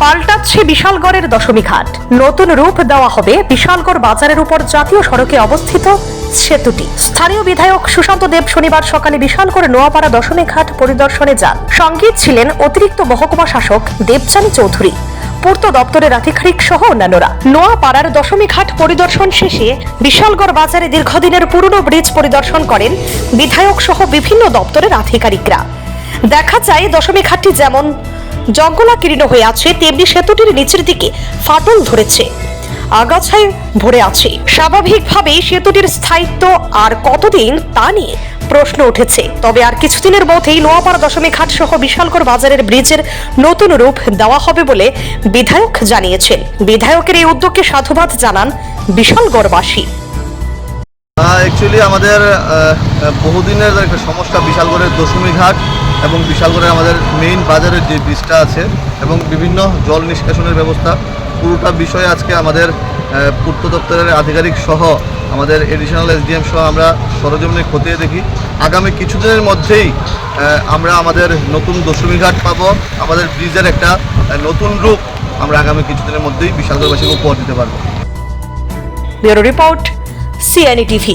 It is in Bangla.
পাল্টাচ্ছে বিশালগড়ের দশমী ঘাট নতুন রূপ দেওয়া হবে বিশালগড় বাজারের উপর জাতীয় সড়কে অবস্থিত সেতুটি। স্থানীয় বিধায়ক সুশান্ত দেব শনিবার সকালে বিশালগড় নোয়াপাড়া দশমী ঘাট পরিদর্শনে যান। সঙ্গে ছিলেন অতিরিক্ত মহকুমা শাসক দেবচানী চৌধুরী। পূর্ত দপ্তরের আধিকারিক সহ অন্যান্যরা। নোয়াপাড়ার দশমী ঘাট পরিদর্শন শেষে বিশালগড় বাজারে দীর্ঘদিনের পুরনো ব্রিজ পরিদর্শন করেন বিধায়ক সহ বিভিন্ন দপ্তরের আধিকারিকরা। দেখা যায় দশমী ঘাটটি যেমন জঙ্গলাকীর্ণ হয়ে আছে, তেমনি সেতুটির নিচের দিকে ফাটল ধরেছে। আগাছায় ভরে আছে। স্বাভাবিকভাবেই সেতুটির স্থায়িত্ব আর কতদিন তা নিয়ে প্রশ্ন উঠেছে। তবে আর কিছুদিনের মধ্যেই নোয়াপাড়া দশমী ঘাট সহ বিশালগড় বাজারের ব্রিজের নতুন রূপ দেওয়া হবে বলে বিধায়ক জানিয়েছেন। বিধায়কের এই উদ্যোগকে সাধুবাদ জানান বিশালগড়বাসী। অ্যাকচুয়ালি আমাদের বহুদিনের একটা সমস্যা, বিশালগড়ের দশমী ঘাট এবং বিশালগড়ের আমাদের মেইন বাজারের যে ব্রিজটা আছে এবং বিভিন্ন জল নিষ্কাশনের ব্যবস্থা, পুরোটা বিষয়ে আজকে আমাদের পূর্ত দপ্তরের আধিকারিক সহ আমাদের এডিশনাল এসডিএম সহ আমরা সরজমিনে খতিয়ে দেখি। আগামী কিছুদিনের মধ্যেই আমরা আমাদের নতুন দশমী ঘাট পাবো। আমাদের ব্রিজের একটা নতুন রূপ আমরা আগামী কিছুদিনের মধ্যেই বিশালগড়বাসীকে উপহার দিতে পারব। Report CNE TV